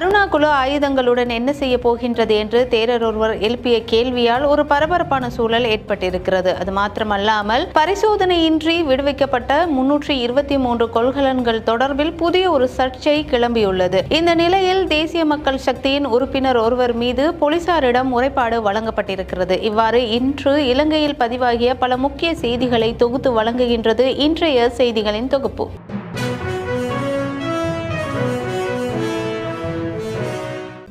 கருணா குழு ஆயுதங்களுடன் என்ன செய்ய போகின்றது என்று தேரர் ஒருவர் எழுப்பிய கேள்வியால் ஒரு பரபரப்பான சூழல் ஏற்பட்டிருக்கிறது. அது மாத்திரமல்லாமல் பரிசோதனையின்றி விடுவிக்கப்பட்ட முன்னூற்றி இருபத்தி மூன்று கொள்கலன்கள் தொடர்பில் புதிய ஒரு சர்ச்சை கிளம்பியுள்ளது. இந்த நிலையில் தேசிய மக்கள் சக்தியின் உறுப்பினர் ஒருவர் மீது போலீசாரிடம் முறைப்பாடு வழங்கப்பட்டிருக்கிறது. இவ்வாறு இன்று இலங்கையில் பதிவாகிய பல முக்கிய செய்திகளை தொகுத்து வழங்குகின்றது இன்றைய செய்திகளின் தொகுப்பு.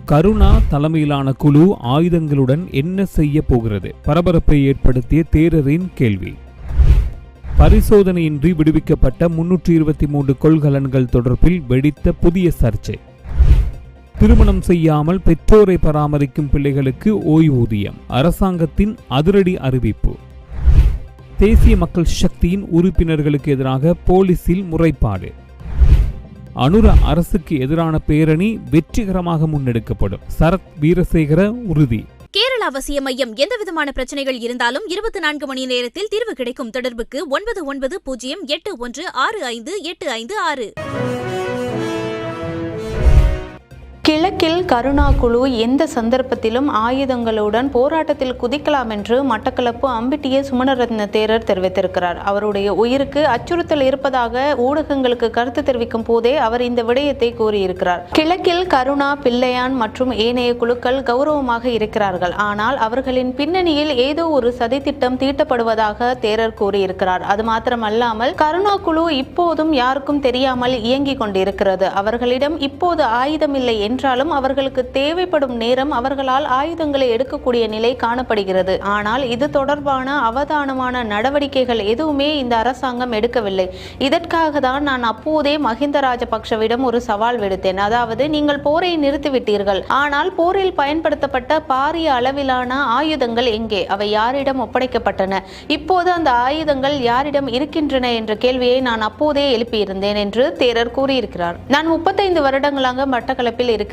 கருணா தலைமையிலான குழு ஆயுதங்களுடன் என்ன செய்ய போகிறது? பரபரப்பை ஏற்படுத்திய தேரரின் கேள்வி. பரிசோதனையின்றி விடுவிக்கப்பட்ட முன்னூற்றி இருபத்தி மூன்று கொள்கலன்கள் தொடர்பில் வெடித்த புதிய சர்ச்சை. திருமணம் செய்யாமல் பெற்றோரை பராமரிக்கும் பிள்ளைகளுக்கு ஓய்வூதியம். அரசாங்கத்தின் அதிரடி அறிவிப்பு. தேசிய மக்கள் சக்தியின் உறுப்பினர்களுக்கு எதிராக போலீசில் முறைப்பாடு. அனுர அரசுக்கு எதிரான பேரணி வெற்றிகரமாக முன்னெடுக்கப்படும். சரத் வீரசேகர உறுதி. கேரள அவசிய மையம் எந்தவிதமான பிரச்சனைகள் இருந்தாலும் இருபத்தி நான்கு மணி நேரத்தில் தீர்வு கிடைக்கும் தொடர்புக்கு ஒன்பது ஒன்பது பூஜ்ஜியம் எட்டு ஒன்று ஆறு ஐந்து எட்டு ஐந்து ஆறு. கிழக்கில் கருணா குழு எந்த சந்தர்ப்பத்திலும் ஆயுதங்களுடன் போராட்டத்தில் குதிக்கலாம் என்று மட்டக்களப்பு அம்பிட்டிய சுமணரத்ன தேரர் தெரிவித்திருக்கிறார். அவருடைய உயிருக்கு அச்சுறுத்தல் இருப்பதாக ஊடகங்களுக்கு கருத்து தெரிவிக்கும் போதே அவர் இந்த விடயத்தை கூறியிருக்கிறார். கிழக்கில் கருணா பிள்ளையான் மற்றும் ஏனைய குழுக்கள் கௌரவமாக இருக்கிறார்கள். ஆனால் அவர்களின் பின்னணியில் ஏதோ ஒரு சதித்திட்டம் தீட்டப்படுவதாக தேரர் கூறியிருக்கிறார். அது மாத்திரமல்லாமல் கருணா குழு இப்போதும் யாருக்கும் தெரியாமல் இயங்கிக் கொண்டிருக்கிறது. அவர்களிடம் இப்போது ஆயுதமில்லை என்றாலும் அவர்களுக்கு தேவைப்படும் நேரம் அவர்களால் ஆயுதங்களை எடுக்கக்கூடிய நிலை காணப்படுகிறது. ஆனால் இது தொடர்பான அவதானமான நடவடிக்கைகள் எதுவுமே இந்த அரசாங்கம் எடுக்கவில்லை. இதற்காக தான் நான் அப்போதே மஹிந்த ராஜபக்ஷவிடம் ஒரு சவால் விடுத்தேன். அதாவது நீங்கள் போரை நிறுத்திவிட்டீர்கள். ஆனால் போரில் பயன்படுத்தப்பட்ட பாரிய அளவிலான ஆயுதங்கள் எங்கே? அவை யாரிடம் ஒப்படைக்கப்பட்டன? இப்போது அந்த ஆயுதங்கள் யாரிடம் இருக்கின்றன என்ற கேள்வியை நான் அப்போதே எழுப்பியிருந்தேன் என்று தேரர் கூறியிருக்கிறார். நான் முப்பத்தைந்து வருடங்களாக மட்டக்களப்பில் இருக்கிறேன்.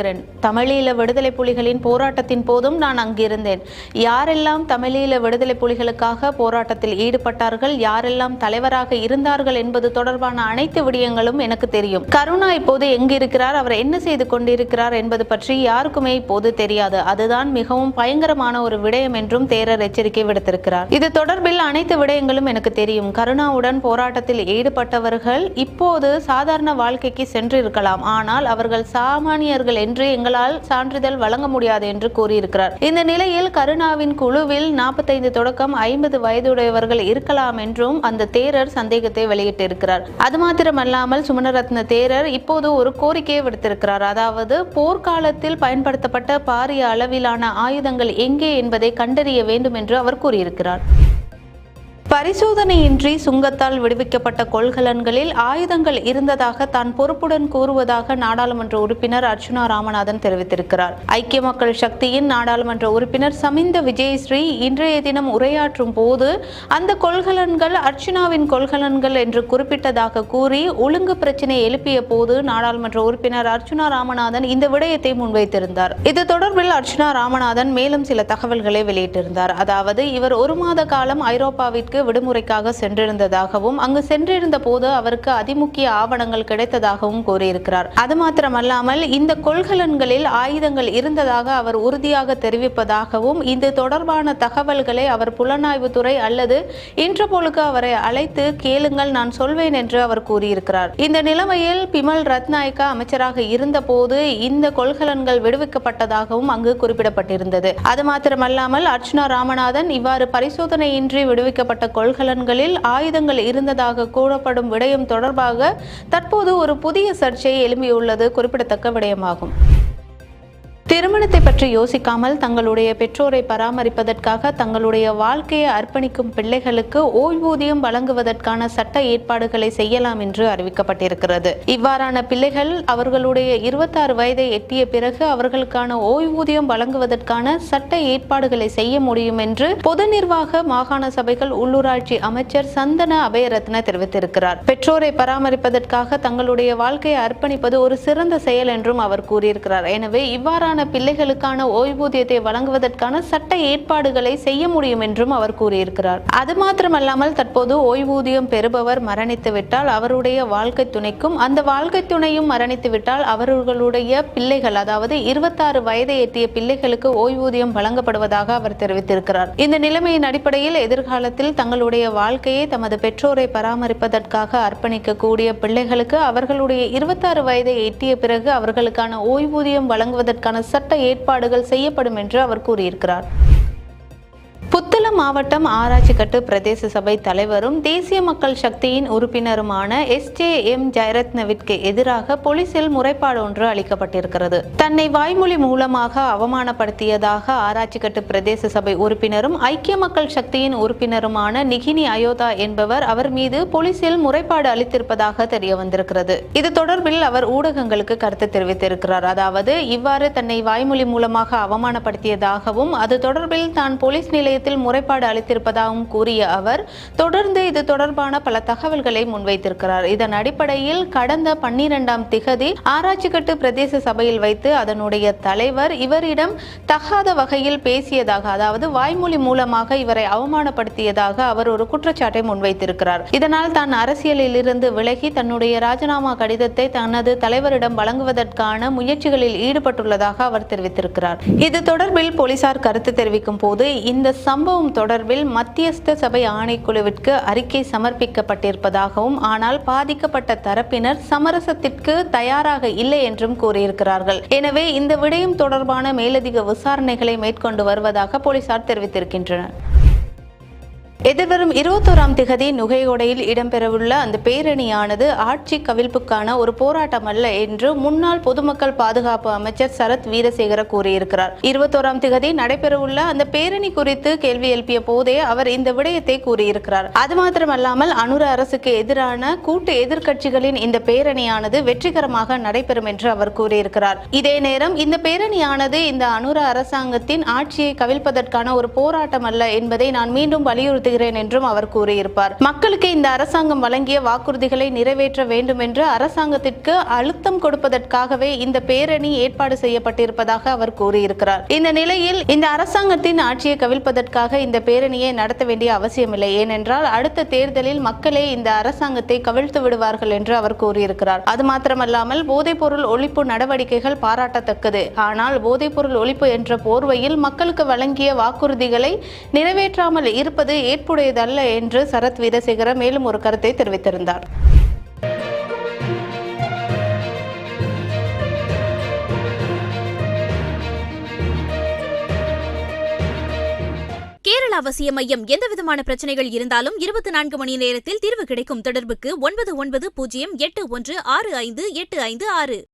தமிழீழ விடுதலை புலிகளின் போராட்டத்தின் போதும் நான் அங்கிருந்தேன். யாரெல்லாம் தமிழீழ விடுதலை புலிகளுக்காக போராட்டத்தில் ஈடுபட்டார்கள் யாரெல்லாம் தலைவராக இருந்தார்கள் என்பது தொடர்பான அனைத்து விடயங்களும் எனக்கு தெரியும். கருணா இப்போது எங்கிருக்கிறார்? அவர் என்ன செய்து கொண்டிருக்கிறார் என்பது பற்றி யாருக்குமே இப்போது தெரியாது. அதுதான் மிகவும் பயங்கரமான ஒரு விடயம் என்றும் தேரர் எச்சரிக்கை விடுத்திருக்கிறார். இது தொடர்பில் அனைத்து விடயங்களும் எனக்கு தெரியும். கருணாவுடன் போராட்டத்தில் ஈடுபட்டவர்கள் இப்போது சாதாரண வாழ்க்கைக்கு சென்றிருக்கலாம். ஆனால் அவர்கள் சாமானியர்கள் என்று எங்களால் சான்றிதழ் வழங்க முடியாது என்று கூறியிருக்கிறார். இந்த நிலையில் கருணாவின் குழுவில் நாற்பத்தைந்து தொடக்கம் ஐம்பது வயதுடையவர்கள் இருக்கலாம் என்றும் அந்த தேரர் சந்தேகத்தை வெளியிட்டிருக்கிறார். அது மாத்திரமல்லாமல் சுமணரத்ன தேரர் இப்போது ஒரு கோரிக்கையை விடுத்திருக்கிறார். அதாவது போர்க்காலத்தில் பயன்படுத்தப்பட்ட பாரிய அளவிலான ஆயுதங்கள் எங்கே என்பதை கண்டறிய வேண்டும் என்று அவர் கூறியிருக்கிறார். பரிசோதனையின்றி சுங்கத்தால் விடுவிக்கப்பட்ட கொள்கலன்களில் ஆயுதங்கள் இருந்ததாக தான் பொறுப்புடன் கூறுவதாக நாடாளுமன்ற உறுப்பினர் அர்ச்சுனா ராமநாதன் தெரிவித்திருக்கிறார். ஐக்கிய மக்கள் சக்தியின் நாடாளுமன்ற உறுப்பினர் சமிந்த விஜயஸ்ரீ இன்றைய தினம் உரையாற்றும் போது அந்த கொள்கலன்கள் அர்ச்சுனாவின் கொள்கலன்கள் என்று குறிப்பிட்டதாக கூறி ஒழுங்கு பிரச்சினை எழுப்பிய போது நாடாளுமன்ற உறுப்பினர் அர்ச்சுனா ராமநாதன் இந்த விடயத்தை முன்வைத்திருந்தார். இது தொடர்பில் அர்ச்சுனா ராமநாதன் மேலும் சில தகவல்களை வெளியிட்டிருந்தார். அதாவது இவர் ஒரு மாத காலம் ஐரோப்பாவிற்கு விடுமுறைக்காக சென்றிருந்ததாகவும் அங்கு சென்றிருந்த போது அவருக்கு அதிமுக்கிய ஆவணங்கள் கிடைத்ததாகவும் கூறியிருக்கிறார். அது மாத்திரமல்லாமல் இந்த கொள்கலன்களில் ஆயுதங்கள் இருந்ததாக அவர் உறுதியாக தெரிவிப்பதாகவும் இது தொடர்பான தகவல்களை அவர் புலனாய்வுத்துறை அல்லது இன்டர்போலுக்கு அவரை அழைத்து கேளுங்கள் நான் சொல்வேன் என்று அவர் கூறியிருக்கிறார். இந்த நிலைமையில் பிமல் ரத்நாயக்கா அமைச்சராக இருந்தபோது இந்த கொள்கலன்கள் விடுவிக்கப்பட்டதாகவும் அங்கு குறிப்பிடப்பட்டிருந்தது. அது மாத்திரமல்லாமல் அர்ச்சுனா ராமநாதன் இவ்வாறு பரிசோதனையின்றி விடுவிக்கப்பட்ட கொள்கலன்களில் ஆயுதங்கள் இருந்ததாக கூறப்படும் விடயம் தொடர்பாக தற்போது ஒரு புதிய சர்ச்சை எழும்பியுள்ளது குறிப்பிடத்தக்க விடயமாகும். திருமணத்தை பற்றி யோசிக்காமல் தங்களுடைய பெற்றோரை பராமரிப்பதற்காக தங்களுடைய வாழ்க்கையை அர்ப்பணிக்கும் பிள்ளைகளுக்கு ஓய்வூதியம் வழங்குவதற்கான சட்ட ஏற்பாடுகளை செய்யலாம் என்று அறிவிக்கப்பட்டிருக்கிறது. இவ்வாறான பிள்ளைகள் அவர்களுடைய இருபத்தாறு வயதை எட்டிய பிறகு அவர்களுக்கான ஓய்வூதியம் வழங்குவதற்கான சட்ட ஏற்பாடுகளை செய்ய முடியும் என்று பொது நிர்வாக மாகாண சபைகள் உள்ளூராட்சி அமைச்சர் சந்தன அபயரத்ன தெரிவித்திருக்கிறார். பெற்றோரை பராமரிப்பதற்காக தங்களுடைய வாழ்க்கையை அர்ப்பணிப்பது ஒரு சிறந்த செயல் என்றும் அவர் கூறியிருக்கிறார். எனவே இவ்வாறான வயதான பிள்ளைகளுக்கான ஓய்வூதியத்தை வழங்குவதற்கான சட்ட ஏற்பாடுகளை செய்ய முடியும் என்றும் அவர் கூறியிருக்கிறார். அது மாத்திரமல்லாமல் தற்போது ஓய்வூதியம் பெறுபவர் மரணித்துவிட்டால் அவருடைய வாழ்க்கை துணைக்கும் அந்த வாழ்க்கை துணையும் மரணித்துவிட்டால் அவர்களுடைய பிள்ளைகள் அதாவது இருபத்தாறு வயதை எட்டிய பிள்ளைகளுக்கு ஓய்வூதியம் வழங்கப்படுவதாக அவர் தெரிவித்திருக்கிறார். இந்த நிலைமையின் அடிப்படையில் எதிர்காலத்தில் தங்களுடைய வாழ்க்கையை தமது பெற்றோரை பராமரிப்பதற்காக அர்ப்பணிக்கக்கூடிய பிள்ளைகளுக்கு அவர்களுடைய இருபத்தாறு வயதை எட்டிய பிறகு அவர்களுக்கான ஓய்வூதியம் வழங்குவதற்கான சட்ட ஏற்பாடுகள் செய்யப்படும் என்று அவர் கூறியிருக்கிறார். புத்தளம் மாவட்டம் ஆராய்ச்சிக்கட்டு பிரதேச சபை தலைவரும் தேசிய மக்கள் சக்தியின் உறுப்பினருமான எஸ் ஜே எம் ஜெயரத்னவிற்கு எதிராக போலீசில் முறைப்பாடு ஒன்று அளிக்கப்பட்டிருக்கிறது. தன்னை வாய்மொழி மூலமாக அவமானப்படுத்தியதாக ஆராய்ச்சிக்கட்டு பிரதேச சபை உறுப்பினரும் ஐக்கிய மக்கள் சக்தியின் உறுப்பினருமான நிகினி அயோதா என்பவர் அவர் மீது போலீசில் முறைப்பாடு அளித்திருப்பதாக தெரிய வந்திருக்கிறது. இது தொடர்பில் அவர் ஊடகங்களுக்கு கருத்து தெரிவித்திருக்கிறார். அதாவது இவ்வாறு தன்னை வாய்மொழி மூலமாக அவமானப்படுத்தியதாகவும் அது தொடர்பில் தான் போலீஸ் நிலையத்தில் முறைப்பாடு அளித்திருப்பதாகவும் கூறிய அவர் தொடர்ந்து இது தொடர்பான பல தகவல்களை முன்வைத்திருக்கிறார். இதன் அடிப்படையில் கடந்த பன்னிரெண்டாம் திகதி ஆராய்ச்சிக்கட்டு பிரதேச சபையில் வைத்து அதனுடைய தலைவர் இவரிடம் தகாத வகையில் பேசியதாக அதாவது வாய்மொழி மூலமாக இவரை அவமானப்படுத்தியதாக அவர் ஒரு குற்றச்சாட்டை முன்வைத்திருக்கிறார். இதனால் தான் அரசியலில் இருந்து விலகி தன்னுடைய ராஜினாமா கடிதத்தை தனது தலைவரிடம் வழங்குவதற்கான முயற்சிகளில் ஈடுபட்டுள்ளதாக அவர் தெரிவித்திருக்கிறார். இது தொடர்பில் போலீசார் கருத்து தெரிவிக்கும் போது இந்த சம்பவம் தொடர்பில் மத்தியஸ்த சபை ஆணைக்குழுவிற்கு அறிக்கை சமர்ப்பிக்கப்பட்டிருப்பதாகவும் ஆனால் பாதிக்கப்பட்ட தரப்பினர் சமரசத்திற்கு தயாராக இல்லை என்றும் கூறியிருக்கிறார்கள். எனவே இந்த விடயம் தொடர்பான மேலதிக விசாரணைகளை மேற்கொண்டு வருவதாக போலீசார் தெரிவித்திருக்கின்றனர். எதிர்வரும் இருபத்தோராம் திகதி நுகையோடையில் இடம்பெறவுள்ள அந்த பேரணியானது ஆட்சி கவிழ்ப்புக்கான ஒரு போராட்டம் அல்ல என்று முன்னாள் பொதுமக்கள் பாதுகாப்பு அமைச்சர் சரத் வீரசேகர கூறியிருக்கிறார். இருபத்தோராம் திகதி நடைபெறவுள்ள அந்த பேரணி குறித்து கேள்வி எழுப்பிய போதே அவர் இந்த விடயத்தை கூறியிருக்கிறார். அது மாத்திரமல்லாமல் அனுர அரசுக்கு எதிரான கூட்டு எதிர்க்கட்சிகளின் இந்த பேரணியானது வெற்றிகரமாக நடைபெறும் என்று அவர் கூறியிருக்கிறார். இதே நேரம் இந்த பேரணியானது இந்த அனுர அரசாங்கத்தின் ஆட்சியை கவிழ்ப்பதற்கான ஒரு போராட்டம் அல்ல என்பதை நான் மீண்டும் வலியுறுத்துகிறேன். என்றும் அவர் கூறியிருப்பார். மக்களுக்கு இந்த அரசாங்கம் வழங்கிய வாக்குறுதிகளை நிறைவேற்ற வேண்டும் என்று அரசாங்கத்திற்கு அழுத்தம் கொடுப்பதற்காகவே இந்த பேரணி ஏற்பாடு செய்யப்பட்டிருப்பதாக அவர் கூறியிருக்கிறார். இந்த நிலையில் இந்த அரசாங்கத்தின் ஆட்சியை கவிழ்ப்பதற்காக இந்த பேரணியை நடத்த வேண்டிய அவசியமில்லை. ஏனென்றால் அடுத்த தேர்தலில் மக்களே இந்த அரசாங்கத்தை கவிழ்த்து விடுவார்கள் என்று அவர் கூறியிருக்கிறார். அது மாத்திரமல்லாமல் போதைப்பொருள் ஒழிப்பு நடவடிக்கைகள் பாராட்டத்தக்கது. ஆனால் போதைப்பொருள் ஒழிப்பு என்ற போர்வையில் மக்களுக்கு வழங்கிய வாக்குறுதிகளை நிறைவேற்றாமல் இருப்பது ஏற்புடையதல்ல என்று சரத் வீரசேகர மேலும் ஒரு கருத்தை தெரிவித்திருந்தார். கேரள அவசிய மையம் எந்தவிதமான பிரச்சனைகள் இருந்தாலும் இருபத்தி நான்கு மணி நேரத்தில் தீர்வு கிடைக்கும் தொடர்புக்கு ஒன்பது ஒன்பது பூஜ்ஜியம் எட்டு ஒன்று ஆறு ஐந்து எட்டு ஐந்து ஆறு.